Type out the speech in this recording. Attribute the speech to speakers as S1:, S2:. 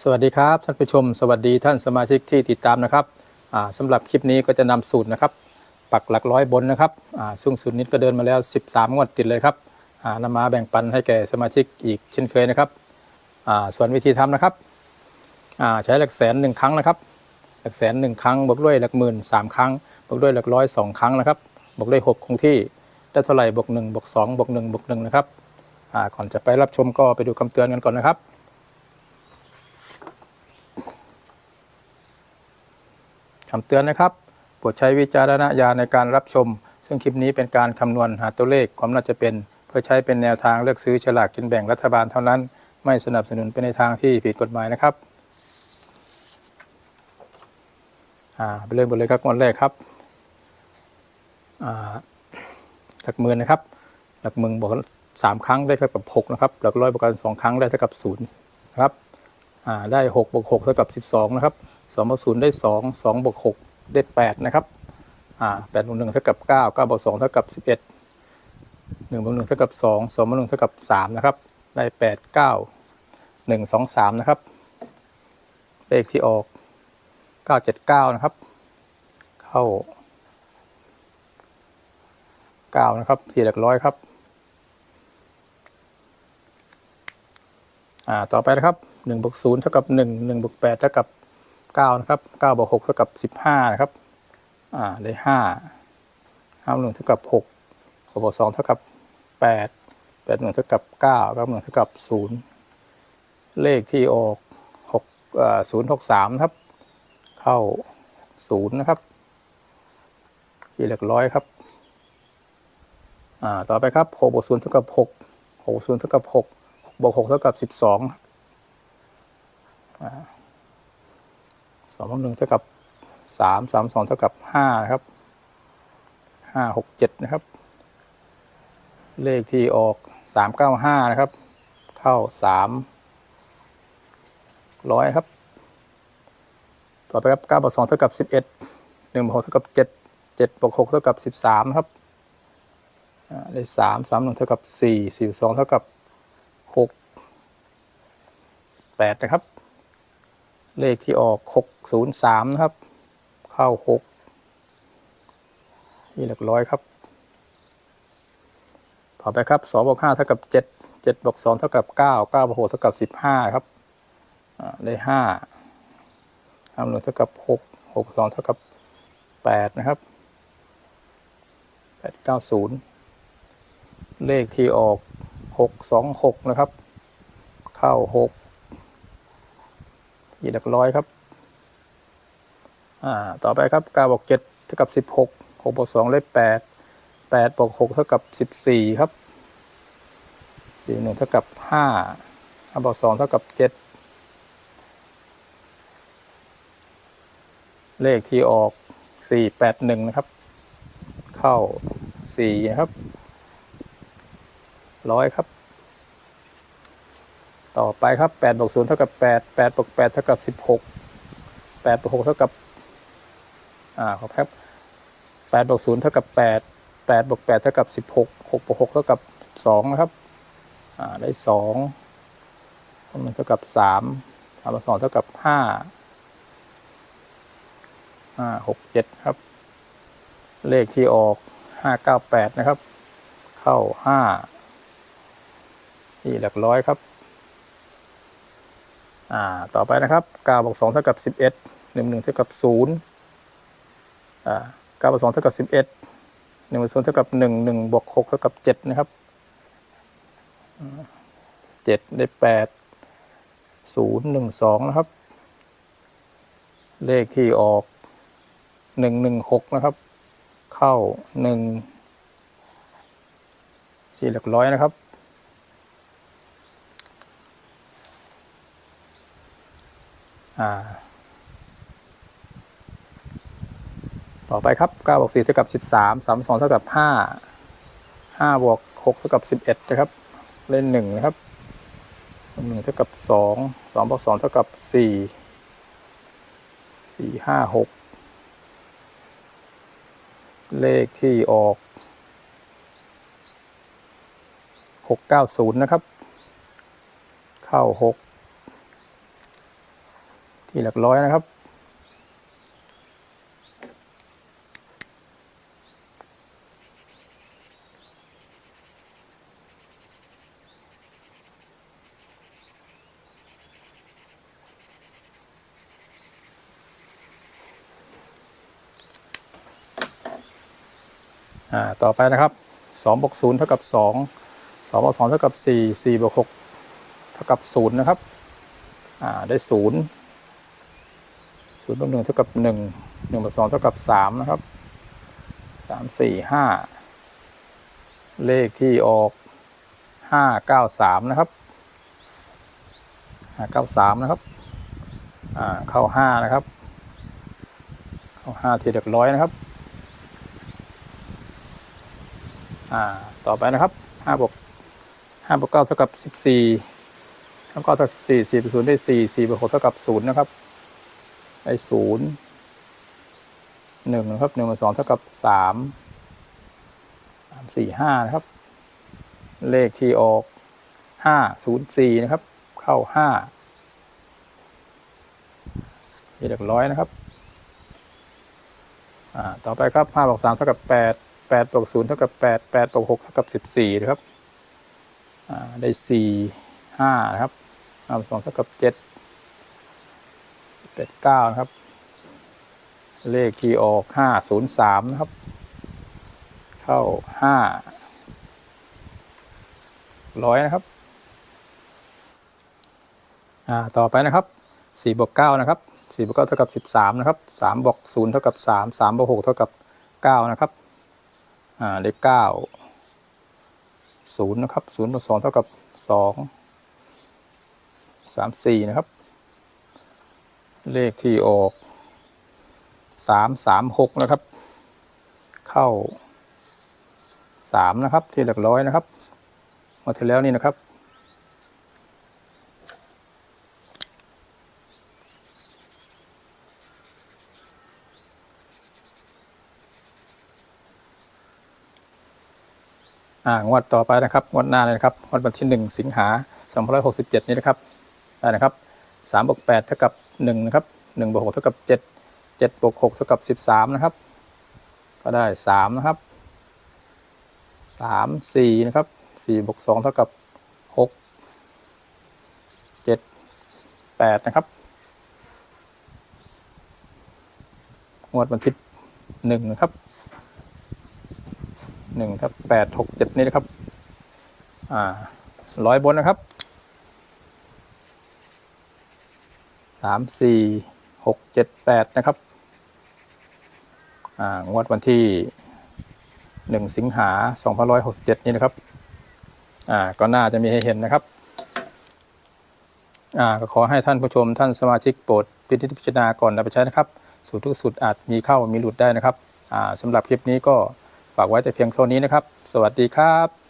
S1: สวัสดีครับท่านผู้ชม สวัสดีท่านสมาชิกที่ติดตามนะครับอ่าสำหรับคลิปนี้ก็จะนำสูตรนะครับ ปักหลักร้อยบนนะครับซึ่งสูตรนี้ก็เดินมาแล้ว 13 งวดติดเลยครับอ่านำมาแบ่งปันให้แก่สมาชิกอีกเช่นเคยนะครับส่วนวิธีทำนะครับใช้หลักแสนหนึ่งครั้งนะครับ หลักแสนหนึ่งครั้งบวกด้วยหลักหมื่นสามครั้งบวกด้วยหลักร้อยสองครั้งนะครับบวกด้วยหกคงที่ได้เท่าไหร่บวกหนึ่งบวกสองบวกหนึ่งบวกหนึ่งนะครับก่อนจะไปรับชมก็ไปดูคำเตือนกันก่อนนะครับ คำเตือนนะครับโปรดใช้วิจารณญาณในการรับชม ซึ่งคลิปนี้เป็นการคำนวณหาตัวเลขความน่าจะเป็น เพื่อใช้เป็นแนวทางเลือกซื้อฉลากกินแบ่งรัฐบาลเท่านั้น ไม่สนับสนุนไปในทางที่ผิดกฎหมายนะครับอ่าไปเริ่มกันเลยครับงวดแรกครับอ่าหลักหมื่นนะครับ หลักหมื่นบอกสามครั้งได้เท่ากับหกนะครับหลักร้อยบวกกันสองครั้งได้เท่ากับศูนย์นะครับอ่าได้หกบวกหกเท่ากับสิบสองนะครับ สองบวกศูนย์ได้สองสองบวกหกได้แปดนะครับอ่าแปดบวกหนึ่งเท่ากับเก้าเก้าบวกสองเท่ากับสิบเอ็ดหนึ่งบวกหนึ่งเท่ากับสองสองบวกหนึ่งเท่ากับสามนะครับ ได้แปดเก้าหนึ่งสองสามนะครับ เลขที่ออกเก้าเจ็ดเก้านะครับ เข้าเก้านะครับสี่หลักร้อยครับอ่าต่อไปนะครับหนึ่งบวกศูนย์เท่ากับหนึ่งหนึ่งบวกแปดเท่ากับ เก้านะครับเก้าบวกหกเท่ากับสิบห้านะครับ อ่า ได้ห้าห้าหนึ่งเท่ากับหกหกบวกสองเท่ากับแปดแปดหนึ่งเท่ากับเก้าเก้าหนึ่งเท่ากับศูนย์เลขที่ออกหกอ่าศูนย์หกสามนะครับ เข้าศูนย์นะครับ ที่หลักร้อยครับ อ่า ต่อไปครับหกบวกศูนย์เท่ากับหกหกบวกศูนย์เท่ากับหกหกบวกหกเท่ากับสิบสอง สองบวกหนึ่งเท่ากับสามสามสองเท่ากับห้านะครับห้าหกเจ็ดนะครับ เลขที่ออกสามเก้าห้านะครับ เข้าสามร้อยครับ ต่อไปครับเก้าบวกสองเท่ากับสิบเอ็ดหนึ่งบวกหกเท่ากับเจ็ดเจ็ดบวกหกเท่ากับสิบสามครับอ่าได้สามสามหนึ่งเท่ากับสี่สี่สองเท่ากับหกแปดนะครับ เลขที่ออก 603 นะครับ เข้า6ที่หลักร้อยครับ ต่อไปครับ2บวก5เท่ากับ 7 7บวก2เท่ากับ 9 9บวก6เท่ากับ 15 ครับอ่าได้5 5บวก1เท่ากับ 6 6บวก2เท่ากับ 8 นะครับ 890 เลขที่ออก 626 นะครับ เข้า 6 ที่หลักร้อยครับ อ่า ต่อไปครับ9บวก7เท่ากับ16 6บวก2ได้8 8บวก6เท่ากับ14ครับ4 1เท่ากับ5 5บวก2เท่ากับ7เลขที่ออก481นะครับ เข้า4นะครับร้อยครับ ต่อไปครับ8บวก0เท่ากับ 8 8บวก8เท่ากับ 16 8บวก6เท่ากับ อ่าขอครับ8บวก0เท่ากับ 8 8บวก8เท่ากับ 16 6บวก6เท่ากับ 2 นะครับ อ่า ได้2มันเท่ากับ 3 3บวก2เท่ากับ 5 5 6 7 ครับ เลขที่ออก 598 นะครับ เข้า 5 ที่หลักร้อยครับ อ่าต่อไปนะครับ9บวก2เท่ากับ 11 1 1เท่ากับ0อ่า9บวก2เท่ากับ 11 1บวก0เท่ากับ 1 1บวก6เท่ากับ 7 นะครับ 7 ได้ 8 0 1 2 นะครับ เลขที่ออก 1 1 6 นะครับ เข้า 1 ที่หลักร้อยนะครับ อ่า ต่อไปครับ9บวก4เท่ากับ 13 32เท่ากับ 5 5บวก6เท่ากับ 11 นะครับ เล่น1นะครับ1เท่ากับ 2 2บวก2เท่ากับ 4 4 5 6 เลขที่ออก 690 นะครับ เข้า 6 ที่หลักร้อยนะครับอ่าต่อไปนะครับ2บวก0เท่ากับ 2 2บวก2เท่ากับ 4 4บวก6เท่ากับ 0 นะครับอ่าได้ 0 ศูนย์บวกหนึ่งเท่ากับหนึ่งหนึ่งบวกสองเท่ากับสามนะครับสามสี่ห้าเลขที่ออกห้าเก้าสามนะครับห้าเก้าสามนะครับอ่าเข้าห้านะครับ เข้าห้าทีเด็กร้อยนะครับอ่าต่อไปนะครับห้าบวกห้าบวกเก้าเท่ากับสิบสี่ห้าวกเก้าเท่ากับสิบสี่สี่บวกศูนย์ได้สี่สี่บวกหกเท่ากับศูนย์นะครับ ไอ้ศูนย์หนึ่งนะครับหนึ่งมาสองเท่ากับสามสามสี่ห้านะครับ เลขที่ออกห้าศูนย์สี่นะครับ เข้าห้าเรียร้อยนะครับต่อไปครับ5บวกสามเท่ากับแปด8 8บวกศูนย์เท่ากับแปด8 8บวกหกเท่ากับสิบสี่นะครับได้สี่ห้านะครับ5บวกงเท่ากับเจ็ด เจ็ดเก้าครับ เลขที่ออกห้าศูนย์สามนะครับ เข้าห้าร้อยนะครับอ่าต่อไปนะครับสี่บวกเก้านะครับสี่บวกเก้าเท่ากับสิบสามนะครับสามบวกศูนย์เท่ากับสามสามบวกหกเท่ากับเก้านะครับอ่าเลขเก้าศูนย์นะครับศูนย์บวกสองเท่ากับสองสามสี่นะครับ เลขที่ออก3 3 6นะครับ เข้า3นะครับที่หลักร้อยนะครับมาที่แล้วนี่นะครับ อ่างวดต่อไปนะครับงวดหน้าเลยนะครับงวดวันที่1สิงหา2567นี้นะครับได้นะครับ3บวก8เท่ากับ 1นะครับ1บวก6เท่ากับ 7 7บวก6เท่ากับ 13 นะครับ ก็ได้ 3 นะครับ 3 4 นะครับ4บวก2เท่ากับ 6 7 8 นะครับงวดวันที่1นะครับหนึ่งครับแปดหกเจ็ดนี่นะครับ อ่าร้อยบนนะครับ สามสี่หกเจ็ดแปดนะครับงวดวันที่หนึ่งสิงหาสองพันร้อยหกสิบเจ็ดนี่นะครับก็น่าจะมีให้เห็นนะครับก็ขอให้ท่านผู้ชมท่านสมาชิกโปรดพิจพิจารณาก่อนนำไปใช้นะครับ สูตรทุกสูตรอาจมีเข้ามีหลุดได้นะครับสำหรับคลิปนี้ก็ฝากไว้แต่เพียงเท่านี้นะครับ สวัสดีครับ